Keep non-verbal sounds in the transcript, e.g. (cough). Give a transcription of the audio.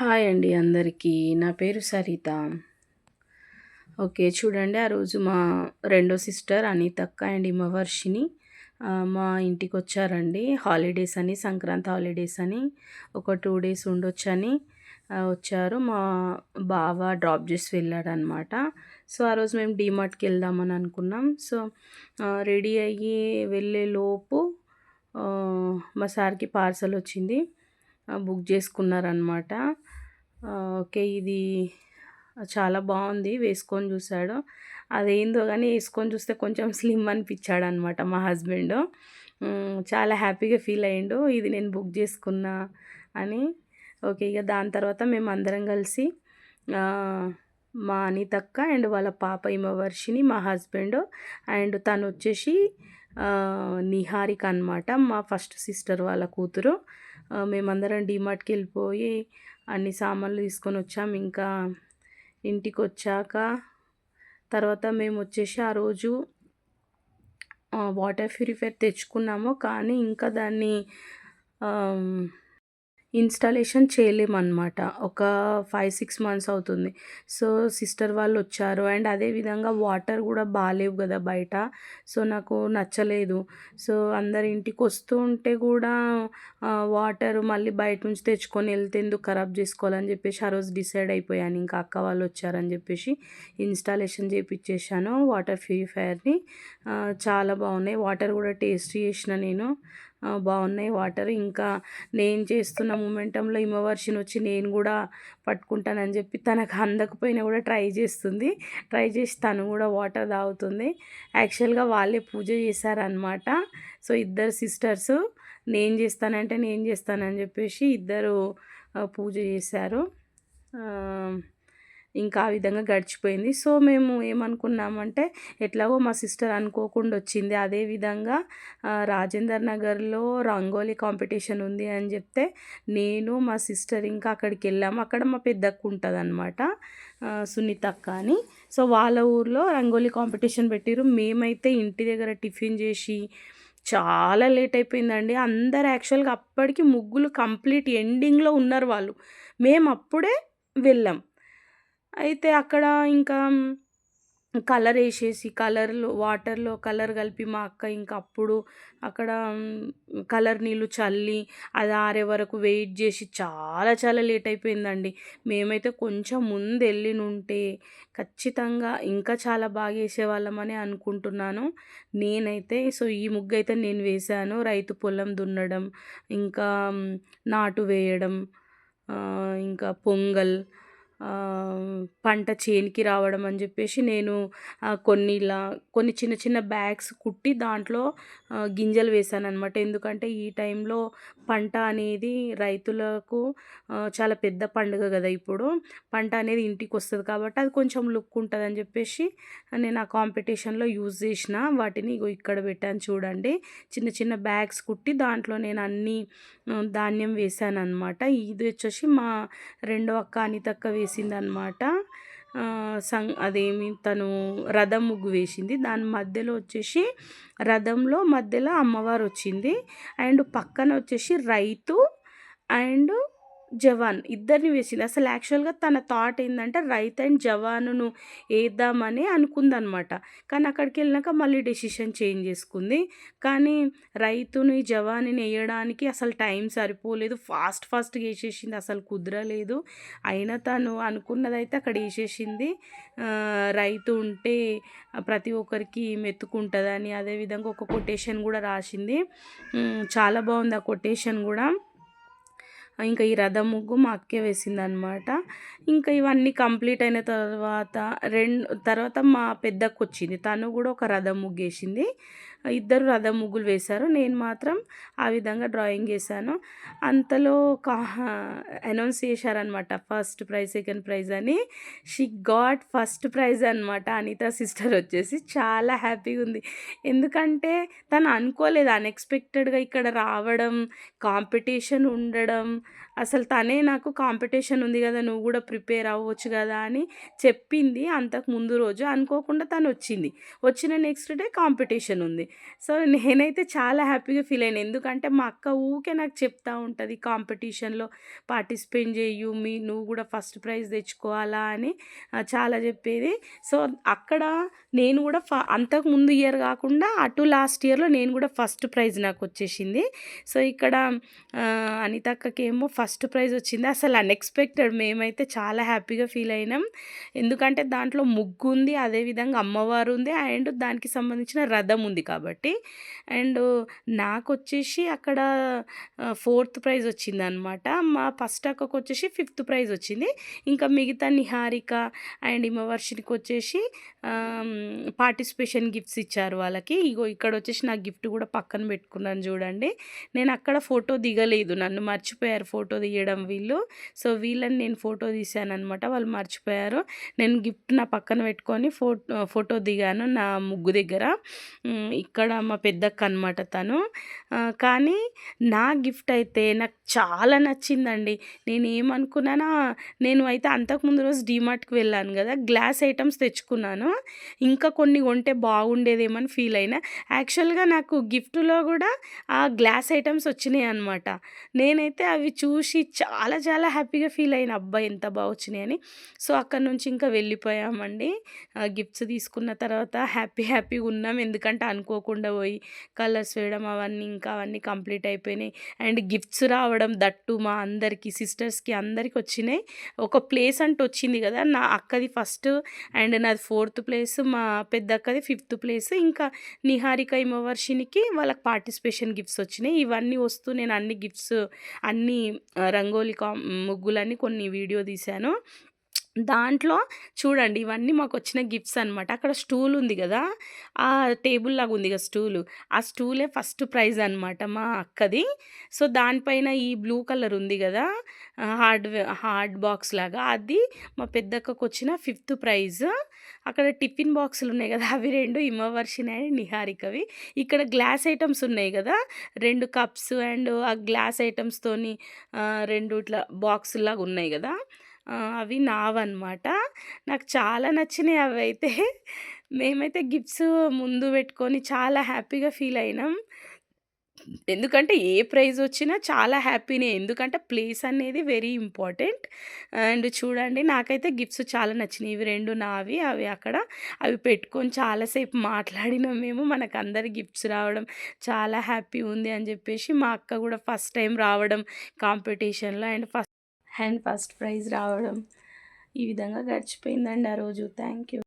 Hi అండి అందరికీ. నా పేరు సరిత. ఓకే చూడండి ఆ రోజు మా రెండో సిస్టర్ అనితక్క అండ్ హిమవర్షిని ఆ, మా ఇంటికి వచ్చారండి. హాలిడేస్ అని సంక్రాంతి హాలిడేస్ అని ఒక టూ డేస్ ఉండొచ్చని వచ్చారు. మా బావ డ్రాప్ చేసి వెళ్ళాడనమాట సో ఆ రోజు మేము డీమార్ట్కి వెళ్దామని అనుకున్నాం. సో రెడీ అయ్యి వెళ్ళే లోపు మా సార్కి పార్సల్ వచ్చింది. బుక్ చేసుకున్నారనమాట ఓకే ఇది చాలా బాగుంది వేసుకొని చూశాడు. అదేందో కానీ వేసుకొని చూస్తే కొంచెం (laughs) స్లిమ్ అనిపించాడు అనమాట మా హస్బెండ్. చాలా హ్యాపీగా ఫీల్ అయ్యిండు. ఇది నేను బుక్ చేసుకున్నా అని. ఓకే ఇక దాని తర్వాత మేము అందరం కలిసి మా అనితక్క అండ్ వాళ్ళ పాప హిమవర్షిని మా హస్బెండ్ అండ్ తను వచ్చేసి నిహారిక అనమాట మా ఫస్ట్ సిస్టర్ వాళ్ళ కూతురు. మేమందరం డీమార్ట్కి వెళ్ళిపోయి అన్ని సామాన్లు తీసుకొని వచ్చాం. ఇంకా ఇంటికి వచ్చాక తర్వాత మేము వచ్చేసి ఆ రోజు వాటర్ ప్యూరిఫైర్ తెచ్చుకున్నాము. కానీ ఇంకా దాన్ని ఇన్స్టాలేషన్ చేయలేమన్నమాట. ఒక ఫైవ్ సిక్స్ మంత్స్ అవుతుంది. సో సిస్టర్ వాళ్ళు వచ్చారు అండ్ అదేవిధంగా వాటర్ కూడా బాగాలేవు కదా బయట. సో నాకు నచ్చలేదు. సో అందరి ఇంటికి వస్తూ ఉంటే కూడా వాటర్ మళ్ళీ బయట నుంచి తెచ్చుకొని వెళ్తే ఎందుకు ఖరాబ్ చేసుకోవాలని చెప్పేసి ఆ రోజు డిసైడ్ అయిపోయాను. ఇంకా అక్క వాళ్ళు వచ్చారని చెప్పేసి ఇన్స్టాలేషన్ చేయించేసాను వాటర్ ప్యూరిఫైయర్ని. చాలా బాగున్నాయి. వాటర్ కూడా టేస్ట్ చేసిన నేను. బాగున్నాయి వాటర్. ఇంకా నేను చేస్తున్న మూమెంటంలో హిమవర్షిని వచ్చి నేను కూడా పట్టుకుంటానని చెప్పి తనకు అందకపోయినా కూడా ట్రై చేస్తుంది. ట్రై చేసి తను కూడా వాటర్ తాగుతుంది. యాక్చువల్గా వాళ్ళే పూజ చేశారనమాట సో ఇద్దరు సిస్టర్స్ నేను చేస్తానంటే నేను చేస్తానని చెప్పేసి ఇద్దరు పూజ చేశారు. ఇంకా ఆ విధంగా గడిచిపోయింది. సో మేము ఏమనుకున్నామంటే ఎట్లాగో మా సిస్టర్ అనుకోకుండా వచ్చింది అదేవిధంగా రాజేందర్ నగర్లో రంగోలీ కాంపిటీషన్ ఉంది అని చెప్తే నేను మా సిస్టర్ ఇంకా అక్కడికి వెళ్ళాము అక్కడ మా పెద్దక్క ఉంటుంది అనమాట సునీత అక్క అని. సో వాళ్ళ ఊర్లో రంగోలీ కాంపిటీషన్ పెట్టిరు మేమైతే ఇంటి దగ్గర టిఫిన్ చేసి చాలా లేట్ అయిపోయిందండి అందరు యాక్చువల్గా అప్పటికి ముగ్గులు కంప్లీట్ ఎండింగ్లో ఉన్నారు వాళ్ళు. మేము అప్పుడే వెళ్ళాం. అయితే అక్కడ ఇంకా కలర్ వేసేసి కలర్లో వాటర్లో కలర్ కలిపి మా అక్క ఇంకా అప్పుడు అక్కడ కలర్ నీళ్ళు చల్లి అది ఆరే వరకు వెయిట్ చేసి చాలా చాలా లేట్ అయిపోయిందండి. మేమైతే కొంచెం ముందు వెళ్ళినుంటే ఖచ్చితంగా ఇంకా చాలా బాగా వేసేవాళ్ళమని అనుకుంటున్నాను. నేనైతే సో ఈ ముగ్గు అయితే నేను వేశాను రైతు పొలం దున్నడం ఇంకా నాటు వేయడం ఇంకా పొంగల్ పంట చేనికి రావడం అని చెప్పేసి నేను కొన్ని ఇలా కొన్ని చిన్న చిన్న బ్యాగ్స్ కుట్టి దాంట్లో గింజలు వేసాను అనమాట ఎందుకంటే ఈ టైంలో పంట అనేది రైతులకు చాలా పెద్ద పండుగ కదా ఇప్పుడు. పంట అనేది ఇంటికి వస్తుంది కాబట్టి అది కొంచెం లుక్ ఉంటుంది అని చెప్పేసి నేను ఆ కాంపిటీషన్లో యూజ్ చేసిన. వాటిని ఇగో ఇక్కడ పెట్టాను చూడండి. చిన్న చిన్న బ్యాగ్స్ కుట్టి దాంట్లో నేను అన్ని ధాన్యం వేసాను అనమాట ఇది వచ్చేసి మా రెండో అక్క అనితక్క వేసి వేసిందనమాట సం అదేమి తను రథం ముగ్గు వేసింది. దాని మధ్యలో వచ్చేసి రథంలో మధ్యలో అమ్మవారు వచ్చింది అండ్ పక్కన వచ్చేసి రైతు అండ్ జవాన్ ఇద్దరిని వేసింది. అసలు యాక్చువల్గా తన థాట్ ఏంటంటే రైతు అండ్ జవానును వేద్దామని అనుకుందనమాట. కానీ అక్కడికి వెళ్ళినాక మళ్ళీ డెసిషన్ చేంజ్ చేసుకుంది. కానీ రైతుని జవాన్ని వేయడానికి అసలు టైం సరిపోలేదు. ఫాస్ట్ ఫాస్ట్గా వేసేసింది. అసలు కుదరలేదు. అయినా తను అనుకున్నదైతే అక్కడ వేసేసింది. రైతు ఉంటే ప్రతి ఒక్కరికి మెత్తుకుంటుందని అదేవిధంగా ఒక కొటేషన్ కూడా రాసింది. చాలా బాగుంది ఆ కొటేషన్ కూడా. ఇంకా ఈ రథం ముగ్గు మా అక్కే వేసింది అనమాట ఇంకా ఇవన్నీ కంప్లీట్ అయిన తర్వాత రెండు తర్వాత మా పెద్దకు వచ్చింది తను కూడా ఒక రథం ముగ్గు వేసింది ఇద్దరు రథం ముగ్గులు వేశారు. నేను మాత్రం ఆ విధంగా డ్రాయింగ్ వేశాను. అంతలో కా అనౌన్స్ చేశారనమాట ఫస్ట్ ప్రైజ్ సెకండ్ ప్రైజ్ అని. షీ గాట్ ఫస్ట్ ప్రైజ్ అనమాట అనిత సిస్టర్ వచ్చేసి. చాలా హ్యాపీగా ఉంది. ఎందుకంటే తను అనుకోలేదు. అన్ఎక్స్పెక్టెడ్గా ఇక్కడ రావడం కాంపిటీషన్ ఉండడం అసలు తనే నాకు కాంపిటీషన్ ఉంది కదా నువ్వు కూడా ప్రిపేర్ అవ్వచ్చు కదా అని చెప్పింది అంతకు ముందు రోజు. అనుకోకుండా తను వచ్చింది. వచ్చిన నెక్స్ట్ డే కాంపిటీషన్ ఉంది. సో నేనైతే చాలా హ్యాపీగా ఫీల్ అయినా. ఎందుకంటే మా అక్క ఊకే నాకు చెప్తా ఉంటుంది కాంపిటీషన్లో పార్టిసిపేట్ చేయు మీ నువ్వు కూడా ఫస్ట్ ప్రైజ్ తెచ్చుకోవాలా అని చాలా చెప్పేది. సో అక్కడ నేను కూడా ఫ అంతకు ముందు ఇయర్ కాకుండా అటు లాస్ట్ ఇయర్లో నేను కూడా ఫస్ట్ ప్రైజ్ నాకు వచ్చేసింది. సో ఇక్కడ అనితక్కకేమో ఫస్ట్ ప్రైజ్ వచ్చింది. అసలు అన్ఎక్స్పెక్టెడ్ మేమైతే చాలా హ్యాపీగా ఫీల్ అయినాం. ఎందుకంటే దాంట్లో ముగ్గు ఉంది అదేవిధంగా అమ్మవారు ఉంది అండ్ దానికి సంబంధించిన రథం ఉంది కాబట్టి. అండ్ నాకు వచ్చేసి అక్కడ ఫోర్త్ ప్రైజ్ వచ్చింది అనమాట మా ఫస్ట్ అక్కకు వచ్చేసి ఫిఫ్త్ ప్రైజ్ వచ్చింది. ఇంకా మిగతా నిహారిక అండ్ హిమవర్షినికి వచ్చేసి పార్టిసిపేషన్ గిఫ్ట్స్ ఇచ్చారు వాళ్ళకి. ఇగో ఇక్కడ వచ్చేసి నా గిఫ్ట్ కూడా పక్కన పెట్టుకున్నాను చూడండి. నేను అక్కడ ఫోటో దిగలేదు. నన్ను మర్చిపోయారు ఫోటో తీయడం వీళ్ళు. సో వీళ్ళని నేను ఫోటో తీశాను అనమాట వాళ్ళు మర్చిపోయారు. నేను గిఫ్ట్ నా పక్కన పెట్టుకొని ఫోటో ఫోటో దిగాను నా ముగ్గు దగ్గర. ఇక్కడ మా పెద్దక్క అనమాట తను కానీ నా గిఫ్ట్ అయితే నాకు చాలా నచ్చిందండి. నేను ఏమనుకున్నానా నేను అయితే అంతకుముందు రోజు డీమార్ట్కి వెళ్ళాను కదా గ్లాస్ ఐటమ్స్ తెచ్చుకున్నాను. ఇంకా కొన్ని కొంటే బాగుండేదేమని ఫీల్ అయినా. యాక్చువల్గా నాకు గిఫ్ట్లో కూడా ఆ గ్లాస్ ఐటమ్స్ వచ్చినాయి అనమాట నేనైతే అవి చూసి చాలా చాలా హ్యాపీగా ఫీల్ అయిన అబ్బాయి ఎంత బాగా వచ్చినాయి అని. సో అక్కడ నుంచి ఇంకా వెళ్ళిపోయామండి. గిఫ్ట్స్ తీసుకున్న తర్వాత హ్యాపీ హ్యాపీగా ఉన్నాం. ఎందుకంటే అనుకోకుండా పోయి కలర్స్ వేయడం అవన్నీ ఇంకా అవన్నీ కంప్లీట్ అయిపోయినాయి. అండ్ గిఫ్ట్స్ రావడం దట్టు మా అందరికీ సిస్టర్స్కి అందరికి వచ్చినాయి. ఒక ప్లేస్ అంటూ వచ్చింది కదా నా అక్కది ఫస్ట్ అండ్ నాది ఫోర్త్ ప్లేస్ మా పెద్ద అక్కది ఫిఫ్త్ ప్లేస్. ఇంకా నిహారిక హిమవర్షినికి వాళ్ళకి పార్టిసిపేషన్ గిఫ్ట్స్ వచ్చినాయి. ఇవన్నీ వస్తూ నేను అన్ని గిఫ్ట్స్ అన్ని ఆ, రంగోలీ కా ముగ్గులన్నీ కొన్ని వీడియో తీశాను. దాంట్లో చూడండి ఇవన్నీ మాకు వచ్చిన గిఫ్ట్స్ అనమాట అక్కడ స్టూల్ ఉంది కదా ఆ టేబుల్ లాగా ఉంది కదా స్టూలు. ఆ స్టూలే ఫస్ట్ ప్రైజ్ అనమాట మా అక్కది. సో దానిపైన ఈ బ్లూ కలర్ ఉంది కదా హార్డ్ హార్డ్ బాక్స్ లాగా. అది మా పెద్దక్కకు వచ్చిన ఫిఫ్త్ ప్రైజ్. అక్కడ టిఫిన్ బాక్సులు ఉన్నాయి కదా అవి రెండు హిమవర్షిని అండ్ నిహారికవి. ఇక్కడ గ్లాస్ ఐటమ్స్ ఉన్నాయి కదా రెండు కప్స్ అండ్ ఆ గ్లాస్ ఐటమ్స్తోని రెండు ఇట్లా బాక్సులాగా ఉన్నాయి కదా అవి నావన్నమాట. నాకు చాలా నచ్చినాయి అవి అయితే మేమైతే గిఫ్ట్స్ ముందు పెట్టుకొని చాలా హ్యాపీగా ఫీల్ అయినాం. ఎందుకంటే ఏ ప్రైజ్ వచ్చినా చాలా హ్యాపీనే. ఎందుకంటే ప్లేస్ అనేది వెరీ ఇంపార్టెంట్. అండ్ చూడండి నాకైతే గిఫ్ట్స్ చాలా నచ్చినాయి ఇవి రెండు నావి అవి అక్కడ. అవి పెట్టుకొని చాలాసేపు మాట్లాడినాం మేము. మనకు అందరి గిఫ్ట్స్ రావడం చాలా హ్యాపీ ఉంది అని చెప్పేసి మా అక్క కూడా ఫస్ట్ టైం రావడం కాంపిటీషన్లో. And first and first prize రావడం ఈ విధంగా గడిచిపోయిందండి ఆ రోజు. Thank you